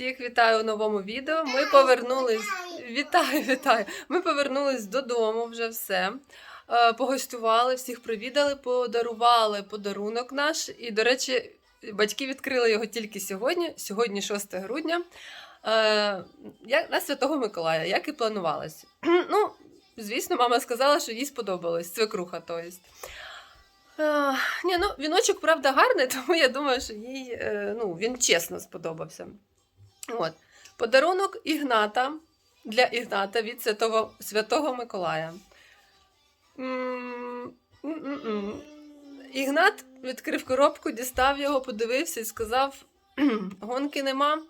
Всіх вітаю у новому відео. Ми повернулись. Вітаю, вітаю. Ми повернулись додому вже все. Е, Погостювали, всіх привідали, подарували подарунок наш. І, до речі, батьки відкрили його тільки сьогодні. Сьогодні 6 грудня. Е, На Святого Миколая, як і планувалось. Ну, звісно, мама сказала, що їй сподобалось. Свекруха, то есть. Е, ні, ну віночок, правда, гарний, тому я думаю, що їй ну, він чесно сподобався. От. Подарунок Ігната для Ігната від Святого, Святого Миколая. М, м-м-м. Ігнат відкрив коробку, дістав його, подивився і сказав: гонки нема,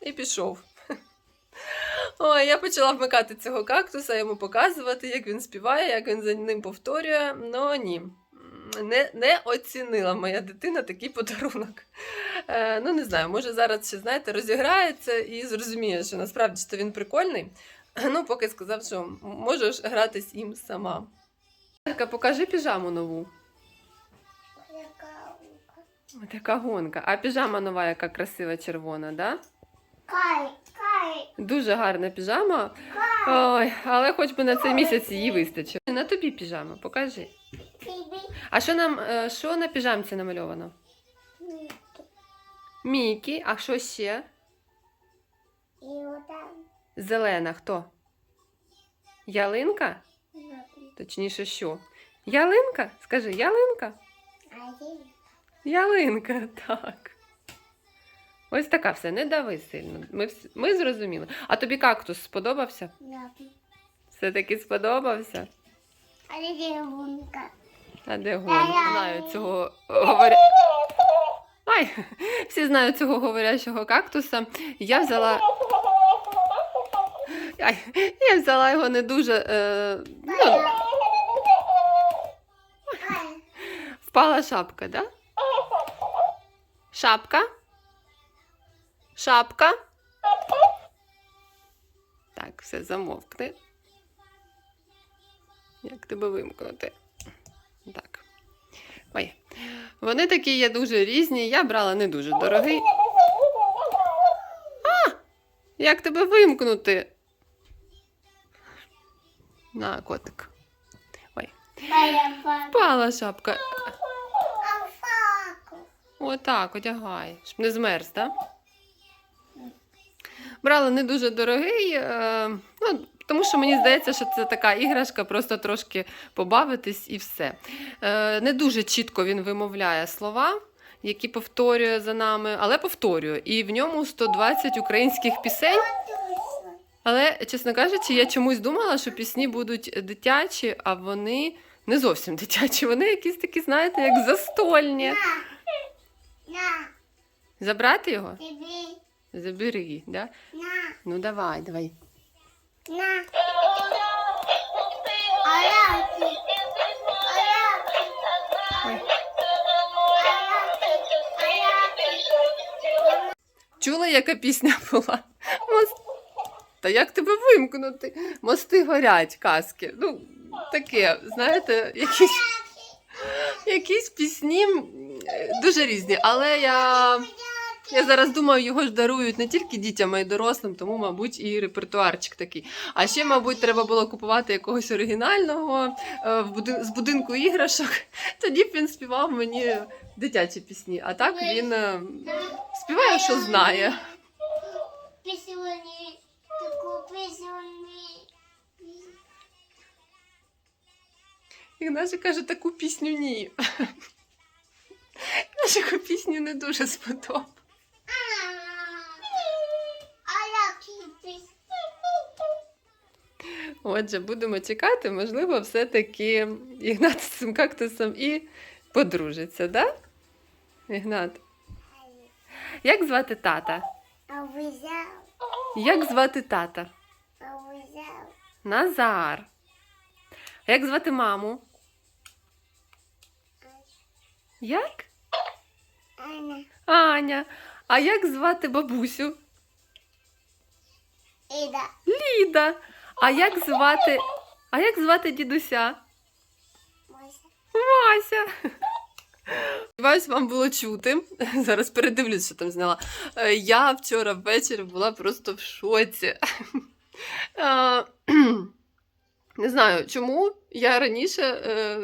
і пішов. Ой, я почала вмикати цього кактуса, йому показувати, як він співає, як він за ним повторює. Ну ні. Не, не оцінила моя дитина такий подарунок. Е, ну, не знаю, може зараз ще, знаєте, розіграється і зрозуміє, що насправді що він прикольний. Ну, поки сказав, що можеш гратись їм сама. Ерка, покажи піжаму нову. Така гонка. А піжама нова, яка красива червона, да? Кай, кай, Дуже гарна піжама. Ой, але хоч би на цей місяць її вистачило. На тобі піжама, покажи. А що нам е, що на піжамці намальовано? ніки. Мікі, а що ще? І Зелена хто? Ялинка? Точніше, що? Ялинка? Скажи, ялинка? Ялинка, так. Ось така все, не дави сильно. Ми, ми зрозуміли. А тобі кактус сподобався? Все-таки сподобався? А де дівунка? А де гон? Знаю цього говоря. Ай, всі знають цього говорящого кактуса. Я взяла. Ай, я взяла його не дуже. Е... Ну, впала шапка, да? Шапка? Шапка? Так, все замовкни. Як тебе вимкнути? Так. Ой. Вони такі є дуже різні. Я брала не дуже дорогий. А! Як тебе вимкнути? На, котик. баяфак. Впала шапка. Отак, одягай, щоб не змерз, так? Брала не дуже дорогий, е, ну, тому що мені здається, що це така іграшка, просто трошки побавитись і все. Е, не дуже чітко він вимовляє слова, які повторює за нами, але повторює. І в ньому 120 українських пісень. Але, чесно кажучи, я чомусь думала, що пісні будуть дитячі, а вони не зовсім дитячі. Вони якісь такі, знаєте, як застольні. Забрати його? Забери, да? Ну давай, давай. На. Чула, яка пісня була? Мост... Та як тебе вимкнути? Мости горять, казки. Ну, таке, знаєте, якісь, якісь пісні дуже різні. Але я, я зараз думаю, його ж дарують не тільки дітям, а й дорослим, тому, мабуть, і репертуарчик такий. А ще, мабуть, треба було купувати якогось оригінального е, з будинку іграшок. Тоді б він співав мені дитячі пісні. А так він е, співає, що знає. Пісюні. Ігнаші каже, таку пісню ні. Нашу пісню не дуже сподобав. Отже, будемо чекати, можливо, все-таки Ігнат з цим кактусом і подружиться, да? Ігнат. Як звати тата? Як звати тата? Назар. А як звати маму? Як? Аня. Аня. А як звати бабусю? Іда. Ліда. А як звати? А як звати дідуся? Мася. Вася. Сподіваюсь, вам було чути. Зараз передивлюсь, що там зняла. Е, Я вчора ввечері була просто в шоці. Е, Не знаю, чому я раніше е,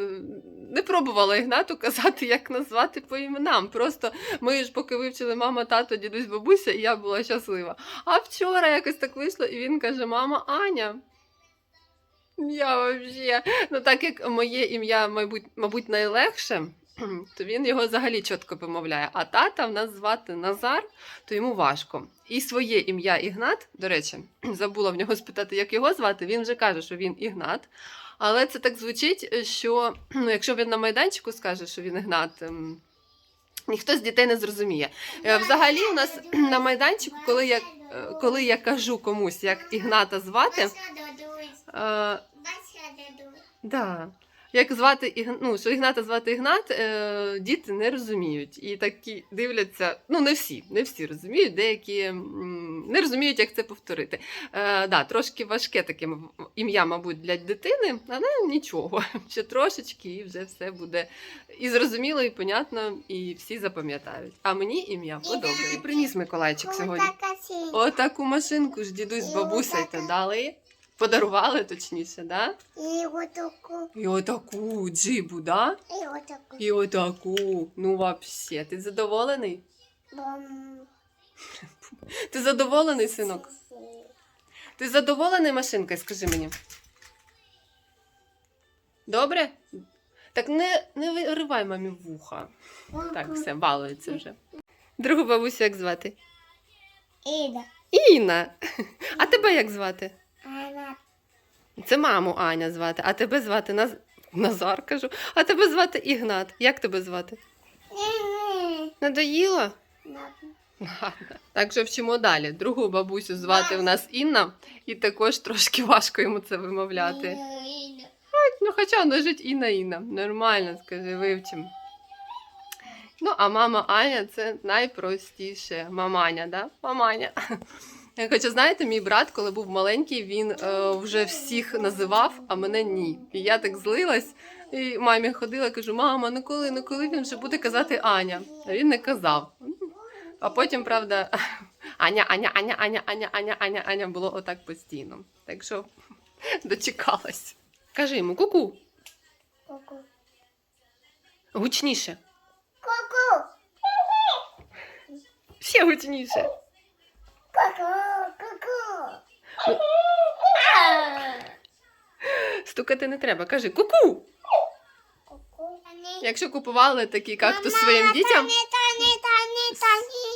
не пробувала Ігнату казати, як назвати по іменам. Просто ми ж поки вивчили мама, тато, дідусь, бабуся, і я була щаслива. А вчора якось так вийшло, і він каже: Мама, Аня. Я взагалі, Ну, так як моє ім'я, мабуть, мабуть, найлегше, то він його взагалі чітко вимовляє. А тата в нас звати Назар, то йому важко. І своє ім'я Ігнат, до речі, забула в нього спитати, як його звати. Він вже каже, що він Ігнат. Але це так звучить, що ну, якщо він на майданчику скаже, що він Ігнат. ем, Ніхто з дітей не зрозуміє. Е, Взагалі, у нас на майданчику, коли я, е, коли я кажу комусь, як Ігната звати, е. Да. Як звати ну, що Ігната звати Ігнат, е, діти не розуміють. І такі дивляться, ну не всі, не всі розуміють, деякі м, не розуміють, як це повторити. Е, да, трошки важке таке ім'я, мабуть, для дитини, але нічого. Ще трошечки, і вже все буде і зрозуміло, і понятно, і всі запам'ятають. А мені ім'я подобається. І приніс Миколайчик сьогодні. Отаку машинку ж дідусь з бабусею то дали. Подарували точніше, да? І отаку. І отаку джибу, да? І отаку. І отаку. Ну, вообще, ти задоволений? Бом. Ти задоволений, синок? Ти задоволений машинкою, скажи мені. Добре? Так не, не виривай мамі вуха. Так, все, балується вже. Другу бабусю як звати? Іда. Інна. А тебе як звати? Це маму Аня звати, а тебе звати Наз... Назар, кажу. А тебе звати Ігнат. Як тебе звати? Ні-ні. Надоїло? Так що вчимо далі. Другу бабусю звати в нас Інна, і також трошки важко йому це вимовляти. Ну, хоча лежить Інна Інна. Нормально, скажи, вивчимо. Ну, а мама Аня це найпростіше. Маманя, да? Маманя. Хоча, знаєте, мій брат, коли був маленький, він е, вже всіх називав, а мене ні. І я так злилась. І мамі ходила, кажу: мама, ну коли, ну коли він вже буде казати Аня? А він не казав. А потім, правда, Аня, Аня, Аня, Аня, Аня, Аня, Аня, Аня було отак постійно. Так що дочекалась. Кажи йому ку-ку. Ку-ку. Гучніше. Ку-ку. Ще гучніше. Стукати не треба. Кажи ку-ку. Якщо купували такий кактус своїм дітям,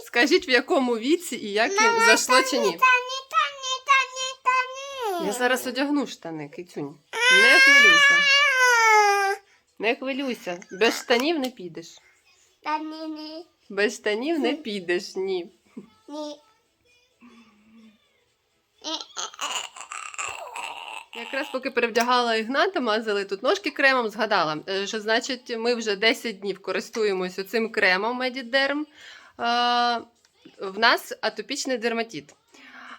скажіть в якому віці і як їм зайшло чи ні. Я зараз одягну штани, кицюнь. Не хвилюйся. Не хвилюйся. Без штанів не підеш. Без штанів не підеш, ні. ні. Якраз поки перевдягала Ігната, мазали тут ножки кремом, згадала, е, що значить ми вже 10 днів користуємося цим кремом Медідерм. В нас атопічний дерматит.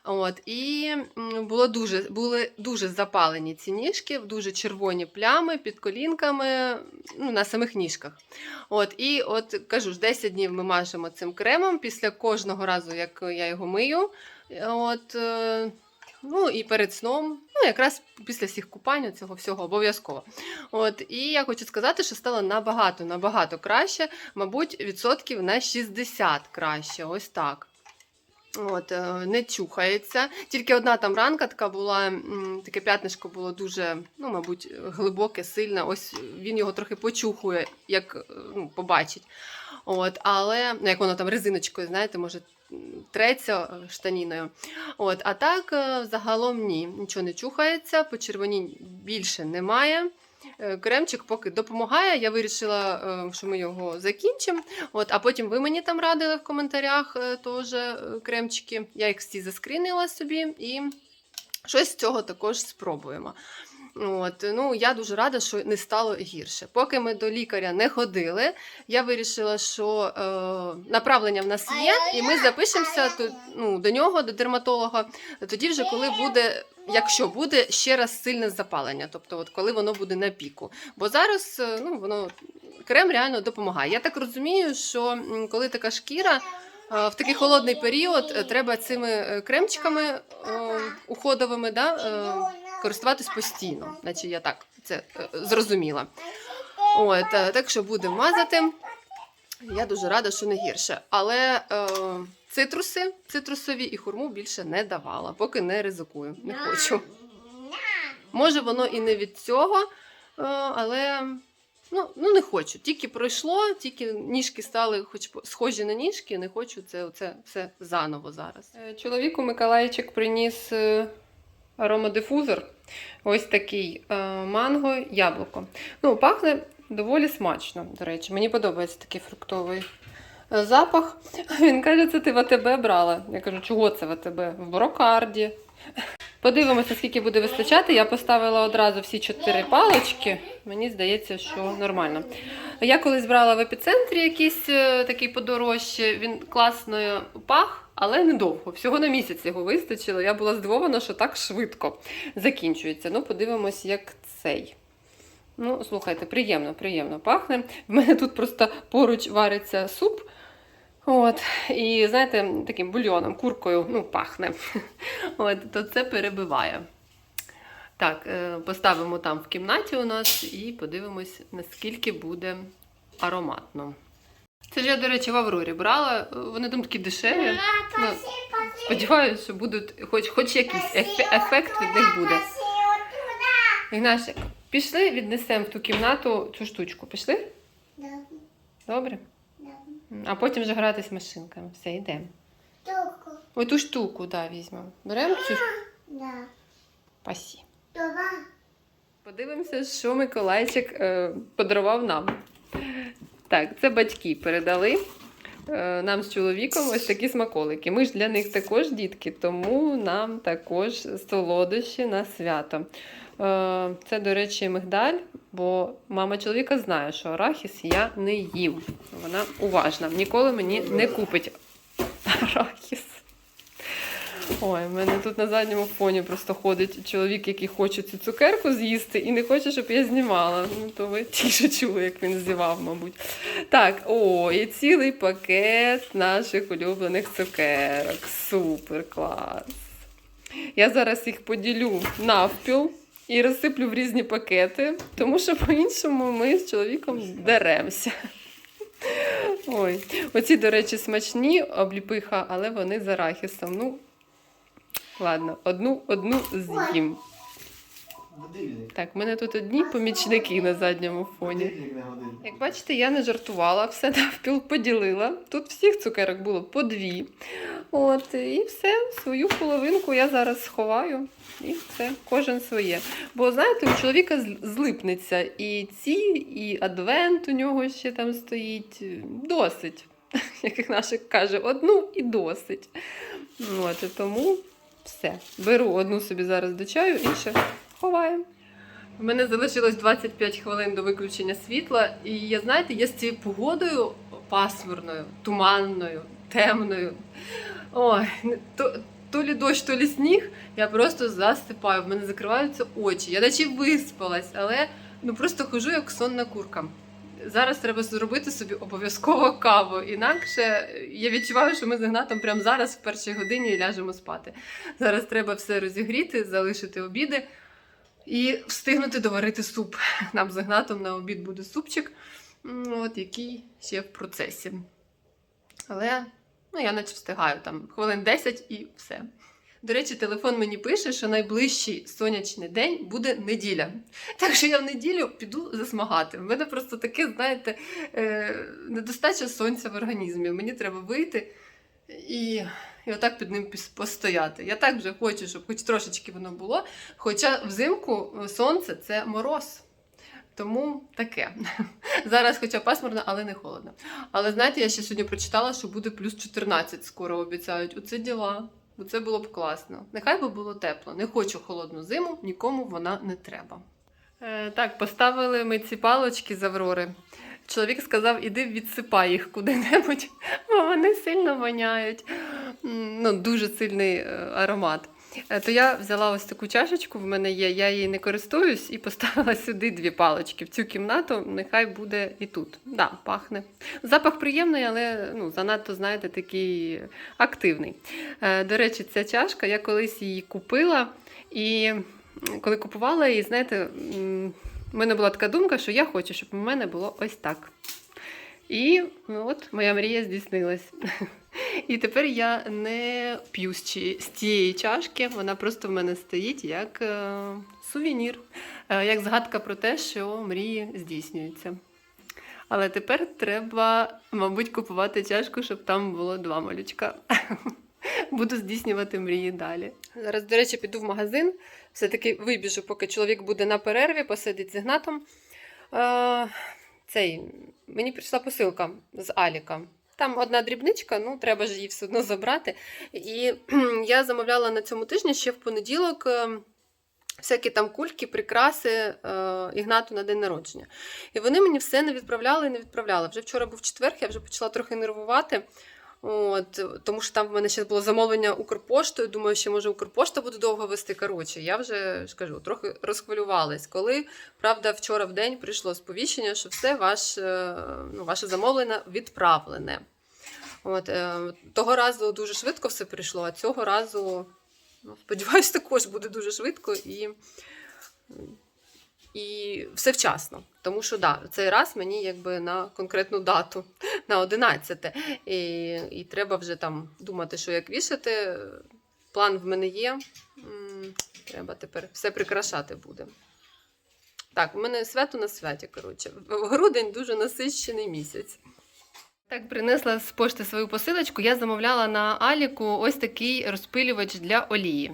От, і було дуже, були дуже запалені ці ніжки, дуже червоні плями під колінками, ну, на самих ніжках. От, і от кажу ж, 10 днів ми мажемо цим кремом після кожного разу, як я його мию. От, е, Ну і перед сном, ну якраз після всіх купань цього всього обов'язково. От і я хочу сказати, що стало набагато набагато краще, мабуть, відсотків на 60 краще. Ось так. От, е, не чухається. Тільки одна там ранка така була, таке п'ятнишко було дуже, ну, мабуть, глибоке, сильне. Ось він його трохи почухує, як е, ну, побачить. От, але ну, як воно там резиночкою, знаєте, може треться е, штаніною. От, а так, е, загалом ні, нічого не чухається, почервонінь більше немає. Е, Кремчик поки допомагає. Я вирішила, що ми його закінчимо. От, а потім ви мені там радили в коментарях теж кремчики. Я їх всі заскрінила собі і щось з цього також спробуємо. От, ну, я дуже рада, що не стало гірше. Поки ми до лікаря не ходили, я вирішила, що е, направлення в нас є, і ми запишемося тут, ну, до нього, до дерматолога, тоді вже коли буде. Якщо буде ще раз сильне запалення, тобто от коли воно буде на піку. Бо зараз е, ну, воно крем реально допомагає. Я так розумію, що коли така шкіра. е, В такий холодний період е, треба цими кремчиками уходовими да, користуватись постійно. Наче я так це е, зрозуміла. От, е, так що будемо мазати. Я дуже рада, що не гірше. Але е, цитруси, цитрусові і хурму більше не давала, поки не ризикую. Не хочу. Може, воно і не від цього, е, але ну, ну не хочу. Тільки пройшло, тільки ніжки стали хоч схожі на ніжки, не хочу це, це все заново зараз. Чоловіку Миколайчик приніс аромадифузор. Ось такий е, манго, яблуко. Ну, пахне доволі смачно, до речі. Мені подобається такий фруктовий е, запах. Він каже, це ти в АТБ брала. Я кажу, чого це в АТБ? В брокарді. Подивимося, скільки буде вистачати. Я поставила одразу всі чотири палочки. Мені здається, що нормально. Я колись брала в епіцентрі якийсь е, такий подорожче. Він класно пах, але недовго. Всього на місяць його вистачило. Я була здивована, що так швидко закінчується. Ну, подивимось, як цей. Ну, слухайте, приємно, приємно пахне. В мене тут просто поруч вариться суп. От, і знаєте, таким бульйоном, куркою, ну, пахне. От, то це перебиває. Так, е, поставимо там в кімнаті у нас і подивимось, наскільки буде ароматно. Це ж я, до речі, в Аврорі брала. Вони там такі дешеві. Ну, сподіваюся, що будуть хоч, хоч якийсь ефе- ефект від них буде. Ігнашик, пішли, віднесемо в ту кімнату цю штучку. Пішли? Добре? А потім вже гратись машинками. Все, йдемо. Ой, ту штуку, да, візьмемо. Беремо цю пасі. Подивимося, що Миколайчик е, подарував нам. Так, це батьки передали е, нам з чоловіком ось такі смаколики. Ми ж для них також дітки, тому нам також солодощі на свято. Е, це, до речі, мигдаль, бо мама чоловіка знає, що арахіс я не їм. Вона уважна. Ніколи мені не купить арахіс. Ой, в мене тут на задньому фоні просто ходить чоловік, який хоче цю цукерку з'їсти і не хоче, щоб я знімала. Ну, то ви тіше чули, як він зівав, мабуть. Так, о, і цілий пакет наших улюблених цукерок. Супер клас. Я зараз їх поділю навпіл і розсиплю в різні пакети, тому що по-іншому ми з чоловіком деремося. Ой, оці, до речі, смачні обліпиха, але вони з арахісом. Ну, ладно, одну, одну з'їм. Так, в мене тут одні помічники на задньому фоні. Як бачите, я не жартувала, все навпіл поділила. Тут всіх цукерок було по дві. От, і все, свою половинку я зараз сховаю. І все, кожен своє. Бо знаєте, у чоловіка злипнеться і ці, і адвент у нього ще там стоїть. Досить. Як нашик каже, одну і досить. От, тому все. Беру одну собі зараз до чаю, інше ховаю. У мене залишилось 25 хвилин до виключення світла, і я знаєте, я з цією погодою пасмурною, туманною, темною. Ой, то, то лі дощ, то лі сніг, я просто засипаю. В мене закриваються очі. Я наче виспалась, але ну просто хожу як сонна курка. Зараз треба зробити собі обов'язково каву. Інакше я відчуваю, що ми з Ігнатом прямо зараз, в першій годині, ляжемо спати. Зараз треба все розігріти, залишити обіди. І встигнути доварити суп. Нам з Ігнатом на обід буде супчик, от, який ще в процесі. Але ну, я наче встигаю там хвилин 10 і все. До речі, телефон мені пише, що найближчий сонячний день буде неділя. Так що я в неділю піду засмагати. В мене просто таке, знаєте, е, недостача сонця в організмі. Мені треба вийти і, і отак під ним постояти. Я так вже хочу, щоб хоч трошечки воно було. Хоча взимку е, сонце це мороз. Тому таке. Зараз, хоча пасмурно, але не холодно. Але знаєте, я ще сьогодні прочитала, що буде плюс 14 скоро обіцяють. Оце діла. Оце було б класно. Нехай би було тепло. Не хочу холодну зиму, нікому вона не треба. Е, так, поставили ми ці палочки з Аврори. Чоловік сказав, іди відсипай їх куди-небудь, бо вони сильно воняють. Ну, дуже сильний е, аромат. Е, То я взяла ось таку чашечку, в мене є, я її не користуюсь і поставила сюди дві палички. В цю кімнату нехай буде і тут. Да, пахне. Запах приємний, але ну, занадто, знаєте, такий активний. Е, До речі, ця чашка, я колись її купила, і коли купувала її, знаєте, в мене була така думка, що я хочу, щоб у мене було ось так. І ну, от моя мрія здійснилась. І тепер я не п'ю з цієї чашки, вона просто в мене стоїть як е, сувенір, е, як згадка про те, що мрії здійснюються. Але тепер треба, мабуть, купувати чашку, щоб там було два малючка. Буду здійснювати мрії далі. Зараз, до речі, піду в магазин. Все-таки вибіжу, поки чоловік буде на перерві, посидить з Ігнатом. Е, цей, мені прийшла посилка з Аліка. Там одна дрібничка, ну треба ж її все одно забрати. І я замовляла на цьому тижні ще в понеділок. е, Всякі там кульки, прикраси е, Ігнату на день народження. І вони мені все не відправляли і не відправляли. Вже вчора був четверг, я вже почала трохи нервувати. От, тому що там в мене ще було замовлення Укрпоштою. Думаю, що може Укрпошта буде довго вести. Коротше, я вже ж кажу, трохи розхвилювалась. Коли правда вчора в день прийшло сповіщення, що все ваш, е, ну, ваше замовлення відправлене. От, е, того разу дуже швидко все прийшло, а цього разу, ну, сподіваюсь, також буде дуже швидко і, і все вчасно. Тому що да, цей раз мені якби на конкретну дату, на 11. І, і треба вже там думати, що як вішати. План в мене є. Треба тепер все прикрашати буде. Так, у мене свято на святі, коротше. Грудень дуже насичений місяць. Так, принесла з пошти свою посилочку. Я замовляла на Аліку ось такий розпилювач для олії.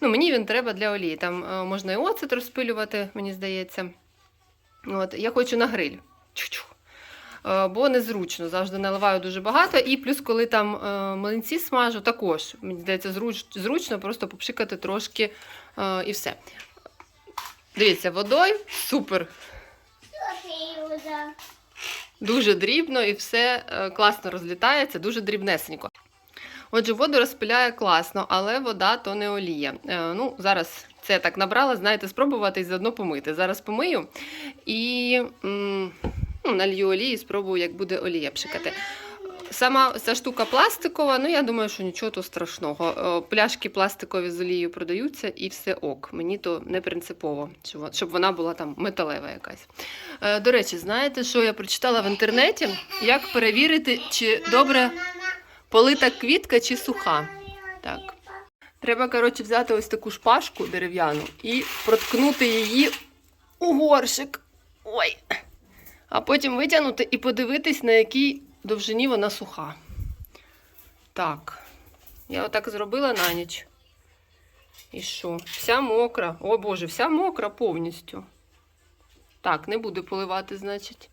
Ну, мені він треба для олії. Там е, можна і оцет розпилювати, мені здається. От, я хочу на гриль. Чух-чух. Е, Бо незручно, завжди наливаю дуже багато. І плюс, коли там е, млинці смажу, також мені здається, зручно просто попшикати трошки і все. Дивіться, водою супер. Дуже дрібно і все е, класно розлітається, дуже дрібнесенько. Отже, воду розпиляє класно, але вода то не олія. Е, ну, зараз це так набрала, знаєте, спробувати і заодно помити. Зараз помию і м, -м, налью олії, спробую, як буде олія пшикати. Сама ця штука пластикова, ну я думаю, що нічого то страшного. Е, Пляшки пластикові з олією продаються і все ок. Мені то не принципово, щоб вона була там металева якась. Е, До речі, знаєте, що я прочитала в інтернеті? Як перевірити, чи добре полита квітка чи суха. Так. Треба, коротше, взяти ось таку шпажку дерев'яну і проткнути її у горшик. Ой. А потім витягнути і подивитись, на якій довжині вона суха. Так. Я отак зробила на ніч. І що? Вся мокра. О Боже, вся мокра повністю. Так, не буду поливати, значить.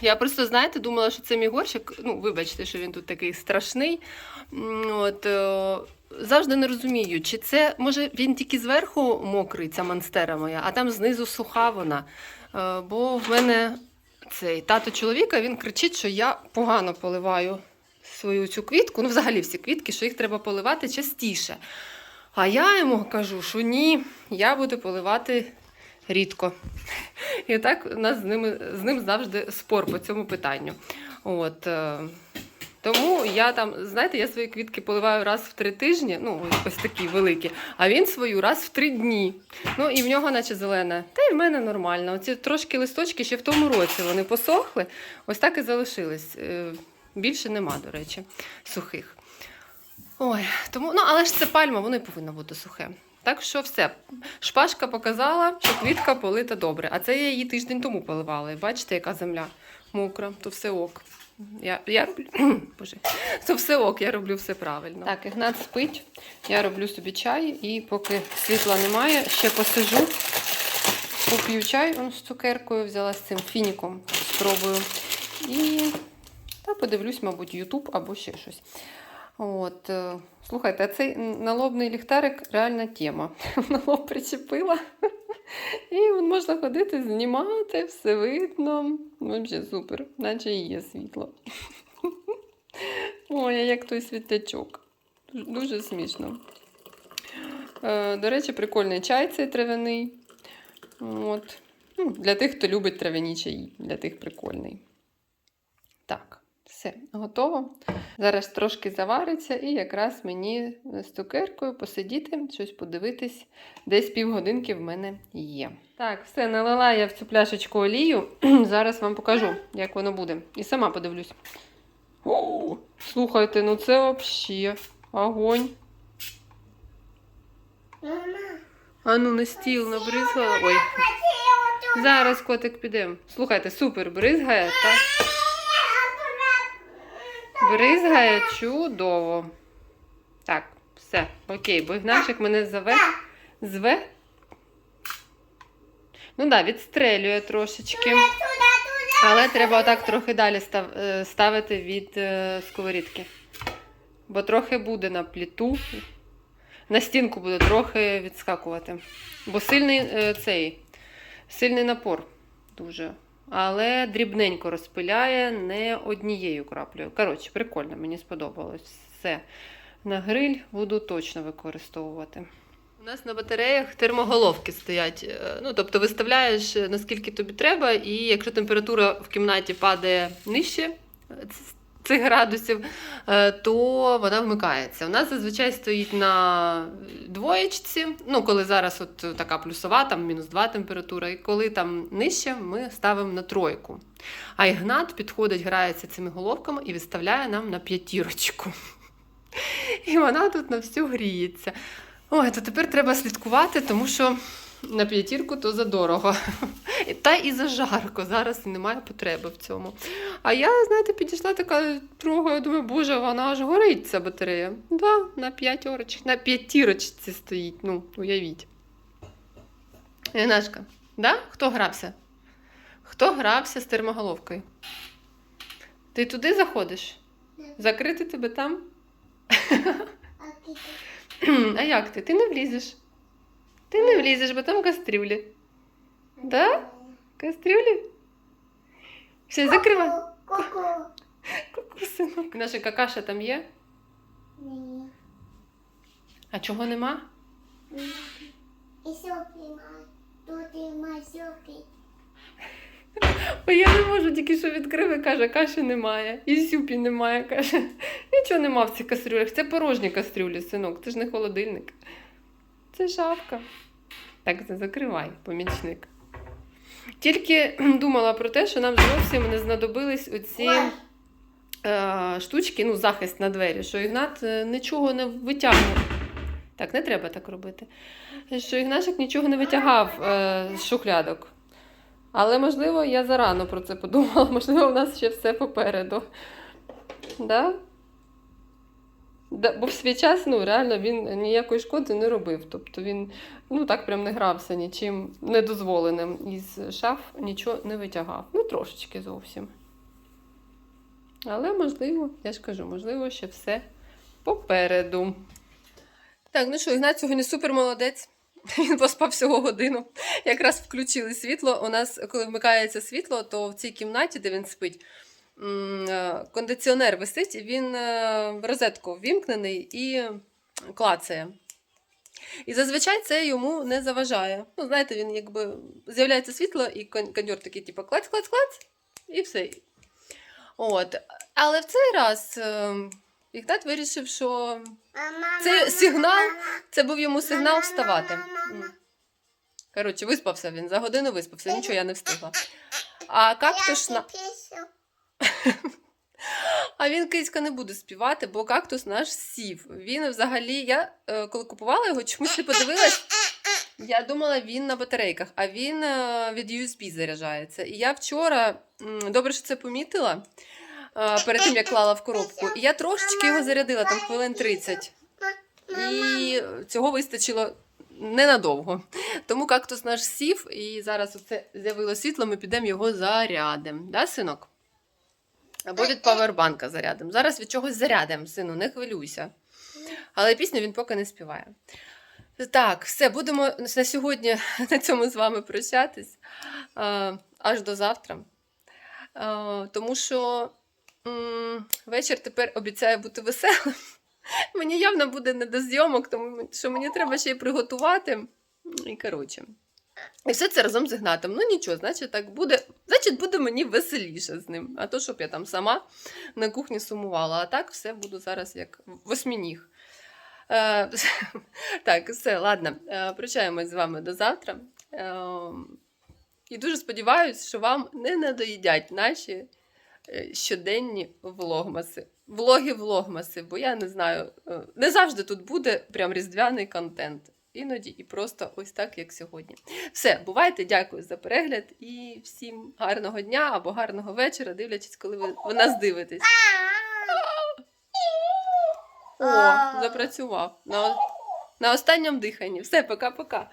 Я просто, знаєте, думала, що це мій горщик. Ну, вибачте, що він тут такий страшний. От, е, завжди не розумію, чи це, може, він тільки зверху мокрий, ця монстера моя, а там знизу суха вона. Е, Бо в мене цей тато чоловіка він кричить, що я погано поливаю свою цю квітку, ну, взагалі всі квітки, що їх треба поливати частіше. А я йому кажу, що ні, я буду поливати рідко. І так у нас з, ними, з ним завжди спор по цьому питанню. От, е, тому я там, знаєте, я свої квітки поливаю раз в три тижні, ну ось такі великі, а він свою раз в три дні. Ну і в нього, наче зелена. Та й в мене нормально. Оці трошки листочки ще в тому році вони посохли, ось так і залишились. Е, Більше нема, до речі, сухих. Ой, тому, ну, але ж це пальма, воно і повинно бути сухе. Так що все. Шпажка показала, що квітка полита добре. А це я її тиждень тому поливала. І бачите, яка земля мокра, то все ок. Я, я роблю, Боже, то все ок, я роблю все правильно. Так, Ігнат спить, я роблю собі чай, і поки світла немає, ще посижу, поп'ю чай он з цукеркою, взяла з цим фініком, спробую. І та подивлюсь, мабуть, Ютуб або ще щось. От, е, слухайте, а цей налобний ліхтарик реальна тема. На лоб причепила. І можна ходити, знімати, все видно. Взагалі супер, наче і є світло. Ой, як той світлячок. Дуже, дуже смішно. Е, До речі, прикольний чай цей травяний. От. Ну, для тих, хто любить трав'яні чаї, для тих прикольний. Так, все, готово. Зараз трошки завариться, і якраз мені з цукеркою посидіти, щось подивитись. Десь півгодинки в мене є. Так, все, налила я в цю пляшечку олію. Зараз вам покажу, як воно буде. І сама подивлюсь. О, слухайте, ну це взагалі огонь. А ну на стіл набризгала. Ой, зараз котик піде. Слухайте, супер, бризгає, так? Бризгає чудово. Так, все, окей, бо Ігнашик мене заве. Зве. Ну так, да, відстрелює трошечки. Але треба отак трохи далі е, ставити від е, сковорідки. Бо трохи буде на пліту. На стінку буде трохи відскакувати. Бо сильний е, цей, сильний напор дуже. Але дрібненько розпиляє не однією краплею. Коротше, прикольно, мені сподобалось. Все. На гриль буду точно використовувати. У нас на батареях термоголовки стоять. Е, Ну, тобто виставляєш е, наскільки тобі треба, і якщо температура в кімнаті падає нижче е, цих градусів, е, то вона вмикається. У нас зазвичай стоїть на двоєчці. Ну, коли зараз от така плюсова, там мінус 2 температура, і коли там нижче, ми ставимо на тройку. А Ігнат підходить, грається цими головками і виставляє нам на п'ятірочку. І вона тут на всю гріється. Ой, то тепер треба слідкувати, тому що на п'ятірку то задорого. І Та і зажарко. Зараз немає потреби в цьому. А я, знаєте, підійшла така трогаю, думаю, боже, вона аж горить ця батарея. Да, на п'ятірочці, на п'ятірочці стоїть, ну, уявіть. Ігнашка, да? Хто грався? Хто грався з термоголовкою? Ти туди заходиш? Закрити тебе там? А як ти? Ти не влізеш. Ти не влізеш, бо там кастрюлі. Да? Кастрюлі? Все, закривай. Ку-ку. Ку-ку, синок. Наша какаша там є? Ні. А чого нема? І сьопі. Тут і сьопі. Ой, я не можу, тільки що відкрив і каже, каші немає. І сюпі немає, каже. Нічого нема в цих кастрюлях. Це порожні кастрюлі, синок. Це ж не холодильник. Це шафка. Так, це закривай, помічник. Тільки думала про те, що нам зовсім не знадобились оці е, штучки, ну, захист на двері, що Ігнат е, нічого не витягнув. Так, не треба так робити. Що Ігнашик нічого не витягав е, з шухлядок. Але, можливо, я зарано про це подумала. Можливо, у нас ще все попереду. Да? Бо в свій час ну, реально він ніякої шкоди не робив. Тобто він ну, так прям не грався нічим недозволеним. Із шаф нічого не витягав. Ну, трошечки зовсім. Але можливо, я ж кажу, можливо, ще все попереду. Так, ну що, Ігнат сьогодні супер молодець. Він поспав всього годину. Якраз включили світло. У нас, коли вмикається світло, то в цій кімнаті, де він спить, кондиціонер висить, він е, в розетку ввімкнений і клацає. І зазвичай це йому не заважає. Ну, знаєте, він якби з'являється світло, і кон- кондьор такий, типу, клац, клац, клац, і все. От. Але в цей раз е, Ігнат вирішив, що Це сигнал? це був йому сигнал вставати. Коротше, виспався він, за годину виспався, нічого я не встигла. А кактус, на... а він киська не буде співати, бо кактус наш сів. Він взагалі, я е, коли купувала його, чомусь не подивилась. Я думала, він на батарейках, а він е, від USB заряджається. І я вчора добре, що це помітила е, перед тим, як клала в коробку. І я трошечки його зарядила, там хвилин 30. І цього вистачило ненадовго. Тому кактус наш сів, і зараз оце з'явило світло, ми підемо його зарядимо. Да, синок? Або від павербанка зарядимо. Зараз від чогось зарядимо, сину, не хвилюйся. Але пісню він поки не співає. Так, все, будемо на сьогодні на цьому з вами прощатись аж до завтра. Тому що вечір тепер обіцяє бути веселим. Мені явно буде не до зйомок, тому що мені треба ще й приготувати. І коротше. І все це разом з Ігнатом. Ну нічого, значить, так буде. Значить, буде мені веселіше з ним. А то, щоб я там сама на кухні сумувала. А так все буду зараз як восьмініг. Е, так, все, ладно. Е, прощаємось з вами до завтра. Е, і дуже сподіваюся, що вам не надоїдять наші е, щоденні влогмаси. Влоги-влогмаси, бо я не знаю, е, не завжди тут буде прям різдвяний контент. Іноді і просто ось так, як сьогодні. Все, бувайте, дякую за перегляд і всім гарного дня або гарного вечора, дивлячись, коли ви, ви нас дивитесь. О, запрацював. На, на останньому диханні. Все, пока-пока.